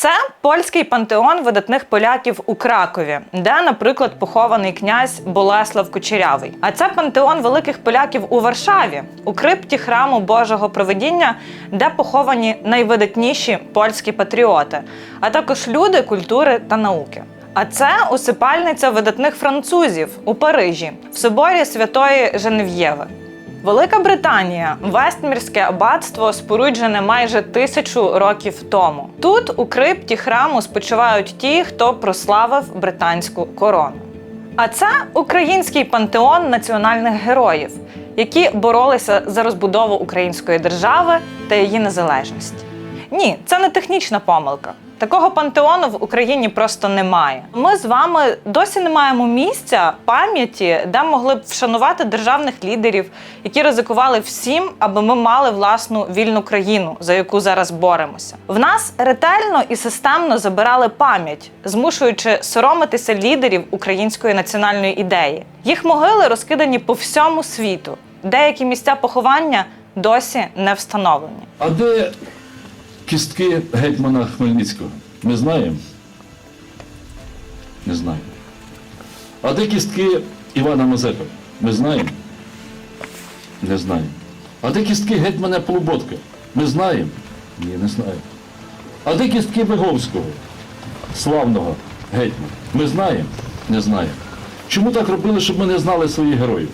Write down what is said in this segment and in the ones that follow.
Це польський пантеон видатних поляків у Кракові, де, наприклад, похований князь Болеслав Кучерявий. А це пантеон великих поляків у Варшаві, у крипті храму Божого Провидіння, де поховані найвидатніші польські патріоти, а також люди культури та науки. А це усипальниця видатних французів у Парижі в соборі Святої Женев'єви. Велика Британія Вестмірське аббатство споруджене майже тисячу років тому. Тут у крипті храму спочивають ті, хто прославив британську корону. А це український пантеон національних героїв, які боролися за розбудову української держави та її незалежність. Ні, це не технічна помилка. Такого пантеону в Україні просто немає. Ми з вами досі не маємо місця пам'яті, де могли б вшанувати державних лідерів, які ризикували всім, аби ми мали власну вільну країну, за яку зараз боремося. В нас ретельно і системно забирали пам'ять, змушуючи соромитися лідерів української національної ідеї. Їх могили розкидані по всьому світу. Деякі місця поховання досі не встановлені. А де кістки гетьмана Хмельницького? Ми знаємо? Не знаємо. А де кістки Івана Мазепи? Ми знаємо? Не знаємо. А де кістки гетьмана Полуботка? Ми знаємо? Ні, не знаємо. А де кістки Виговського? Славного гетьмана? Ми знаємо? Не знаємо. Чому так робили, щоб ми не знали своїх героїв?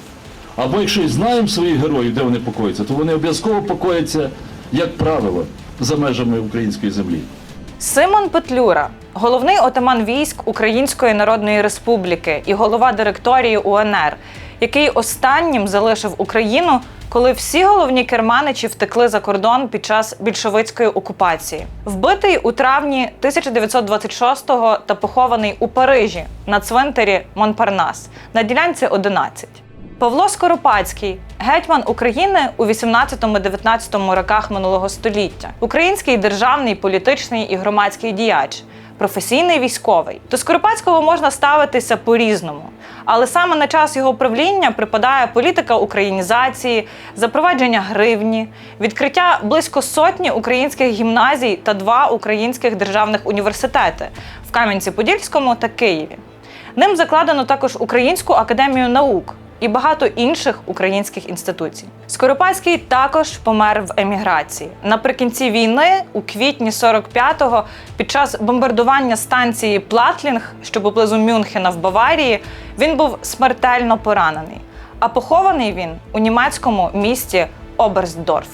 Або якщо і знаємо своїх героїв, де вони покояться, то вони обов'язково покояться, як правило, за межами української землі. Симон Петлюра, головний отаман військ Української Народної Республіки і голова директорії УНР, який останнім залишив Україну, коли всі головні керманичі втекли за кордон під час більшовицької окупації. Вбитий у травні 1926-го та похований у Парижі на цвинтарі Монпарнас на ділянці 11. Павло Скоропадський, гетьман України у 18-19 роках минулого століття, український державний, політичний і громадський діяч, професійний військовий. До Скоропадського можна ставитися по-різному, але саме на час його правління припадає політика українізації, запровадження гривні, відкриття близько сотні українських гімназій та два українських державних університети в Кам'янці-Подільському та Києві. Ним закладено також Українську академію наук і багато інших українських інституцій. Скоропадський також помер в еміграції. Наприкінці війни, у квітні 45-го, під час бомбардування станції Платлінг, що поблизу Мюнхена в Баварії, він був смертельно поранений. А похований він у німецькому місті Оберстдорф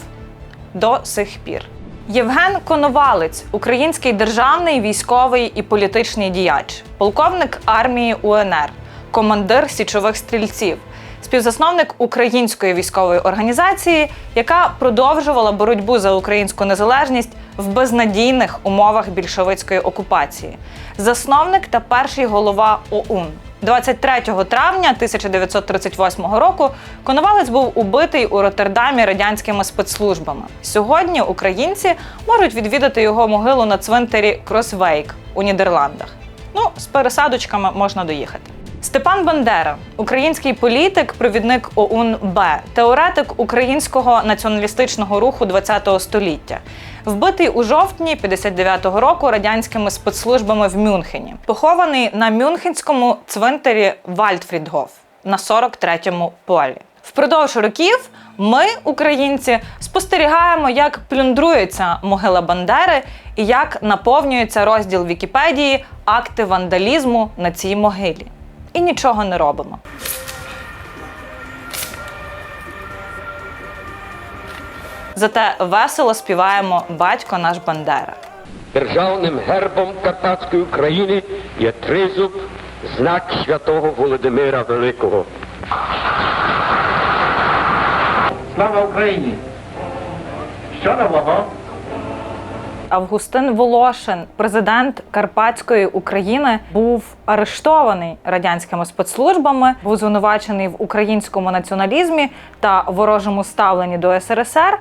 до сих пір. Євген Коновалець, український державний, військовий і політичний діяч, полковник армії УНР, командир січових стрільців, співзасновник української військової організації, яка продовжувала боротьбу за українську незалежність в безнадійних умовах більшовицької окупації, засновник та перший голова ОУН. 23 травня 1938 року Коновалець був убитий у Роттердамі радянськими спецслужбами. Сьогодні українці можуть відвідати його могилу на цвинтарі Кросвейк у Нідерландах. Ну, з пересадочками можна доїхати. Степан Бандера, український політик, провідник ОУН Б, теоретик українського націоналістичного руху ХХ століття, вбитий у жовтні 59-го року радянськими спецслужбами в Мюнхені, похований на Мюнхенському цвинтарі Вальдфрідгоф на 43-му полі. Впродовж років ми, українці, спостерігаємо, як плюндрується могила Бандери і як наповнюється розділ Вікіпедії акти вандалізму на цій могилі. І нічого не робимо. Зате весело співаємо Батько наш Бандера. Державним гербом Карпатської України є тризуб, знак святого Володимира Великого. Слава Україні! Що нового? Августин Волошин, президент Карпатської України, був арештований радянськими спецслужбами, був звинувачений в українському націоналізмі та ворожому ставленні до СРСР.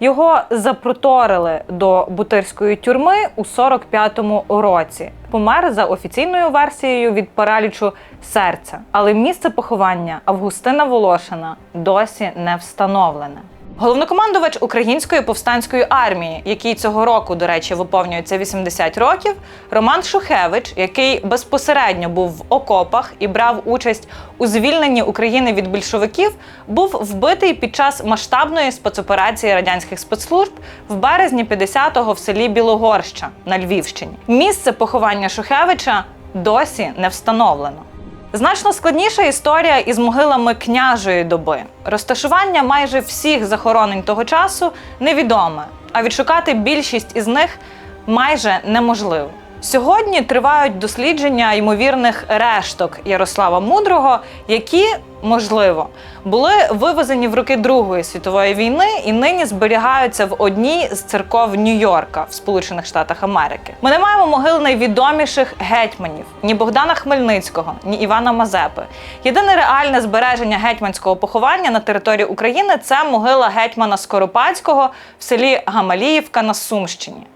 Його запроторили до бутирської тюрми у 45-му році. Помер за офіційною версією від паралічу серця. Але місце поховання Августина Волошина досі не встановлене. Головнокомандувач української повстанської армії, який цього року, до речі, виповнюється 80 років, Роман Шухевич, який безпосередньо був в окопах і брав участь у звільненні України від більшовиків, був вбитий під час масштабної спецоперації радянських спецслужб в березні 50-го в селі Білогорща на Львівщині. Місце поховання Шухевича досі не встановлено. Значно складніша історія із могилами княжої доби. Розташування майже всіх захоронень того часу невідоме, а відшукати більшість із них майже неможливо. Сьогодні тривають дослідження ймовірних решток Ярослава Мудрого, які, можливо, були вивезені в роки Другої світової війни і нині зберігаються в одній з церков Нью-Йорка в Сполучених Штатах Америки. Ми не маємо могил найвідоміших гетьманів ні Богдана Хмельницького, ні Івана Мазепи. Єдине реальне збереження гетьманського поховання на території України це могила гетьмана Скоропадського в селі Гамаліївка на Сумщині.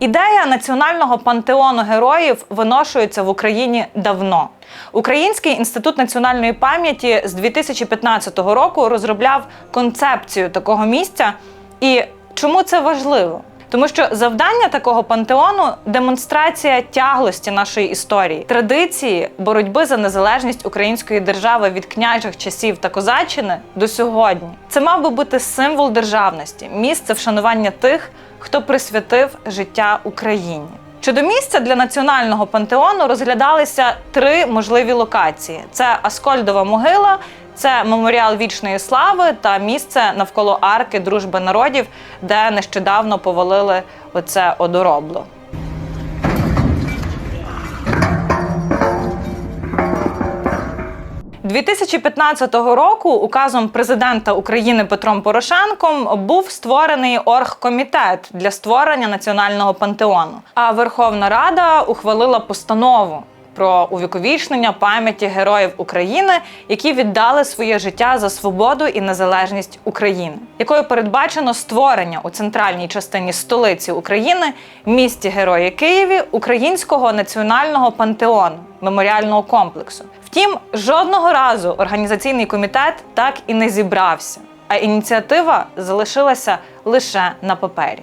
Ідея національного пантеону героїв виношується в Україні давно. Український інститут національної пам'яті з 2015 року розробляв концепцію такого місця. І чому це важливо? Тому що завдання такого пантеону демонстрація тяглості нашої історії, традиції боротьби за незалежність української держави від княжих часів та козаччини до сьогодні. Це мав би бути символ державності, місце вшанування тих, хто присвятив життя Україні. Щодо місця для національного пантеону розглядалися три можливі локації: це Аскольдова могила, це меморіал вічної слави та місце навколо арки дружби народів, де нещодавно повалили оце одоробло. – 2015 року указом президента України Петром Порошенком був створений оргкомітет для створення національного пантеону. А Верховна Рада ухвалила постанову про увіковічнення пам'яті героїв України, які віддали своє життя за свободу і незалежність України, якою передбачено створення у центральній частині столиці України, місті Герої Києві, українського національного пантеону меморіального комплексу. Втім, жодного разу організаційний комітет так і не зібрався, а ініціатива залишилася лише на папері.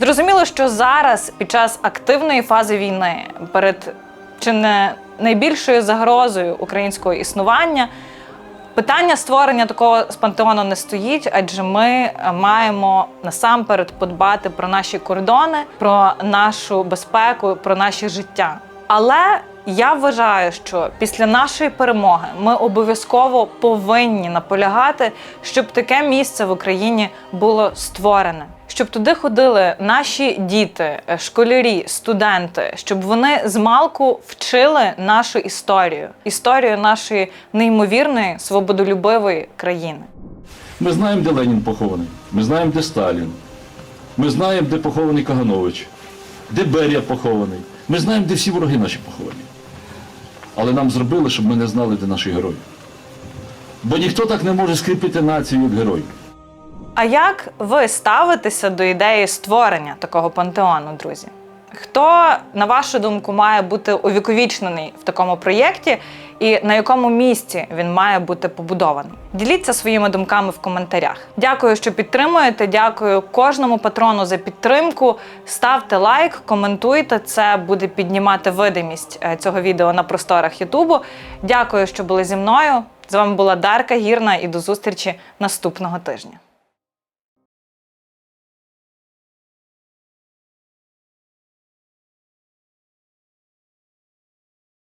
Зрозуміло, що зараз, під час активної фази війни, перед чи не найбільшою загрозою українського існування, питання створення такого пантеону не стоїть, адже ми маємо насамперед подбати про наші кордони, про нашу безпеку, про наше життя. Але я вважаю, що після нашої перемоги ми обов'язково повинні наполягати, щоб таке місце в Україні було створене. Щоб туди ходили наші діти, е, школярі, студенти, щоб вони з малку вчили нашу історію, історію нашої неймовірної свободолюбивої країни. Ми знаємо, де Ленін похований. Ми знаємо, де Сталін. Ми знаємо, де похований Каганович, де Берія похований. Ми знаємо, де всі вороги наші поховані. Але нам зробили, щоб ми не знали, де наші герої. Бо ніхто так не може скріпити націю, як герой. А як ви ставитеся до ідеї створення такого пантеону, друзі? Хто, на вашу думку, має бути увіковічнений в такому проєкті, і на якому місці він має бути побудований? Діліться своїми думками в коментарях. Дякую, що підтримуєте. Дякую кожному патрону за підтримку. Ставте лайк, коментуйте. Це буде піднімати видимість е, цього відео на просторах Ютубу. Дякую, що були зі мною. З вами була Дарка Гірна і до зустрічі наступного тижня.